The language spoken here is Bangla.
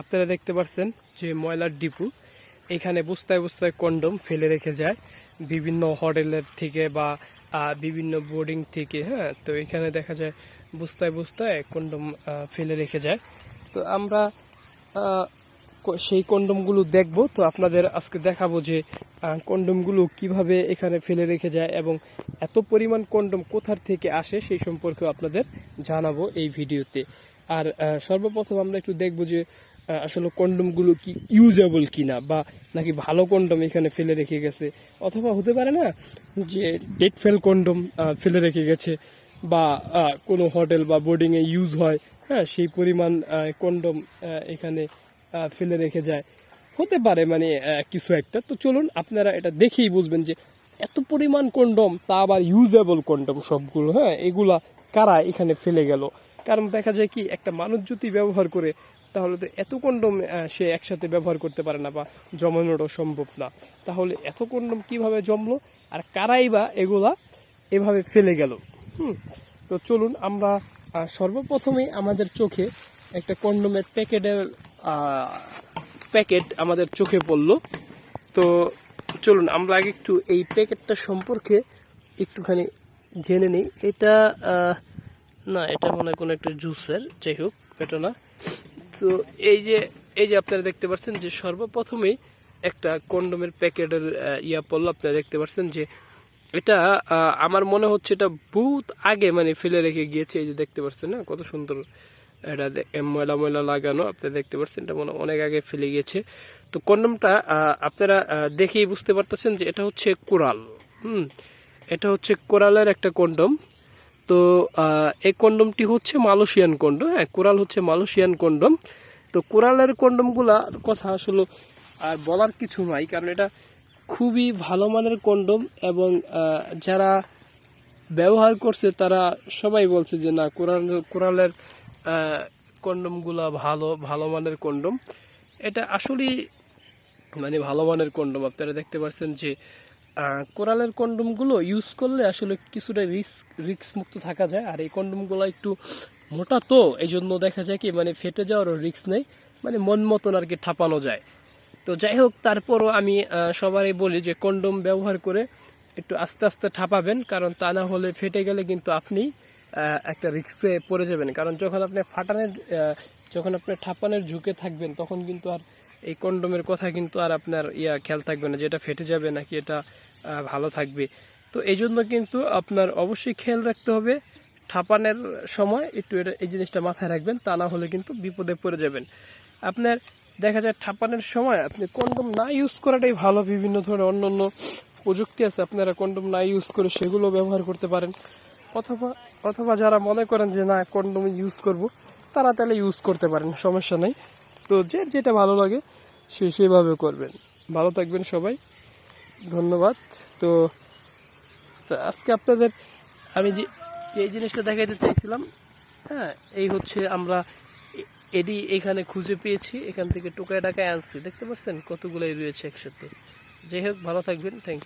আপনারা দেখতে পাচ্ছেন যে ময়লার ডিপু। এখানে বস্তায় বস্তায় কন্ডম ফেলে রেখে যায়। বিভিন্ন হোটেলের থেকে বা বিভিন্ন বোর্ডিং থেকে হ্যাঁ? তো এখানে দেখা যায় বস্তায় বস্তায় কন্ডম ফেলে রেখে যায়। তো আমরা সেই কন্ডমগুলো দেখব। তো আপনাদের আজকে দেখাবো যে কন্ডমগুলো কীভাবে এখানে ফেলে রেখে যায় এবং এত পরিমাণ কন্ডম কোথার থেকে আসে সেই সম্পর্কেও আপনাদের জানাব এই ভিডিওতে। আর সর্বপ্রথম আমরা একটু দেখব যে আসলে কন্ডমগুলো কি ইউজেবল কিনা বা নাকি ভালো কন্ডম এখানে ফেলে রেখে গেছে? অথবা হতে পারে না যে ডেট ফেল কন্ডম ফেলে রেখে গেছে বা কোনো হোটেল বা বোর্ডিংয়ে ইউজ হয় হ্যাঁ সেই পরিমাণ কন্ডম এখানে ফেলে রেখে যায়। হতে পারে মানে কিছু একটা। তো চলুন আপনারা এটা দেখেই বুঝবেন যে এত পরিমাণ কন্ডম, তা আবার ইউজেবল কন্ডম সবগুলো হ্যাঁ এগুলা কারা এখানে ফেলে গেল? কারণ দেখা যায় কি, একটা মানুষ যদি ব্যবহার করে তাহলে তো এত কন্ডম সে একসাথে ব্যবহার করতে পারে না বা জমানোটা সম্ভব না। তাহলে এত কন্ডম কীভাবে জমলো আর কারাই বা এগুলা এভাবে ফেলে গেল? হুম, তো চলুন আমরা সর্বপ্রথমেই আমাদের চোখে একটা কন্ডোমের প্যাকেটের প্যাকেট আমাদের চোখে পড়ল। তো চলুন আমরা আগে একটু এই প্যাকেটটা সম্পর্কে একটুখানি জেনে নিই। এটা না, এটা মনে হয় কোনো একটা জুসের, যাই হোক, এটা না। তো এই যে এই যে আপনারা দেখতে পাচ্ছেন যে সর্বপ্রথমেই একটা কন্ডোমের প্যাকেটের ইয়া পড়ল, আপনারা দেখতে পাচ্ছেন যে এটা আমার মনে হচ্ছে এটা বহুত আগে মানে ফেলে রেখে গিয়েছে, এই যে দেখতে পাচ্ছেন না, কত সুন্দর এটা ময়লা ময়লা লাগানো, আপনারা দেখতে পাচ্ছেন এটা মনে অনেক আগে ফেলে গিয়েছে। তো কন্ডমটা আপনারা দেখেই বুঝতে পারতেছেন যে এটা হচ্ছে কোরাল, হুম, এটা হচ্ছে কোরালের একটা কন্ডম। তো এই কন্ডমটি হচ্ছে মালয়েশিয়ান কন্ডম হ্যাঁ কোরাল হচ্ছে মালয়েশিয়ান কন্ডম। তো কোরালের কন্ডমগুলার কথা আসলে আর বলার কিছু নাই, কারণ এটা খুবই ভালো মানের কন্ডম এবং যারা ব্যবহার করছে তারা সবাই বলছে যে না, কোরাল, কোরালের কন্ডমগুলা ভালো ভালো মানের কন্ডম। এটা আসলেই মানে ভালো মানের কন্ডম, আপনারা দেখতে পাচ্ছেন যে কোরালের কন্ডমগুলো ইউজ করলে আসলে কিছুটা রিস্ক রিস্ক মুক্ত থাকা যায়। আর এই কন্ডমগুলো একটু মোটা তো এই জন্য দেখা যায় কি মানে ফেটে যাওয়ারও রিস্ক নেই মানে মন মতন আর কি ঠাপানো যায়। তো যাই হোক, তারপরও আমি সবারই বলি যে কন্ডম ব্যবহার করে একটু আস্তে আস্তে ঠাপাবেন, কারণ তা না হলে ফেটে গেলে কিন্তু আপনি একটা রিক্সে পড়ে যাবেন। কারণ যখন আপনি ফাটানের যখন আপনি ঠাপানের ঝুঁকে থাকবেন, তখন কিন্তু আর এই কন্ডোমের কথা কিন্তু আর আপনার ইয়া খেয়াল থাকবে না যে এটা ফেটে যাবে নাকি এটা ভালো থাকবে। তো এই জন্য কিন্তু আপনার অবশ্যই খেয়াল রাখতে হবে, ঠাপানের সময় একটু এটা, এই জিনিসটা মাথায় রাখবেন, তা না হলে কিন্তু বিপদে পড়ে যাবেন। আপনার দেখা যায় ঠাপানের সময় আপনি কন্ডম না ইউজ করাটাই ভালো, বিভিন্ন ধরনের অন্য অন্য প্রযুক্তি আছে, আপনারা কন্ডম না ইউজ করে সেগুলো ব্যবহার করতে পারেন। অথবা অথবা যারা মনে করেন যে না কন্ডম ইউজ করব, তারা তাহলে ইউজ করতে পারেন, সমস্যা নেই। তো যে যেটা ভালো লাগে, সে সেভাবে করবেন। ভালো থাকবেন সবাই। ধন্যবাদ। তো আজকে আপনাদের আমি যে এই জিনিসটা দেখাইতে চাইছিলাম হ্যাঁ এই হচ্ছে আমরা এডি এখানে খুঁজে পেয়েছি, এখান থেকে টোকায় টাকায় আনছি। দেখতে পাচ্ছেন কতগুলোই রয়েছে একসাথে। যাই হোক, ভালো থাকবেন। Thank you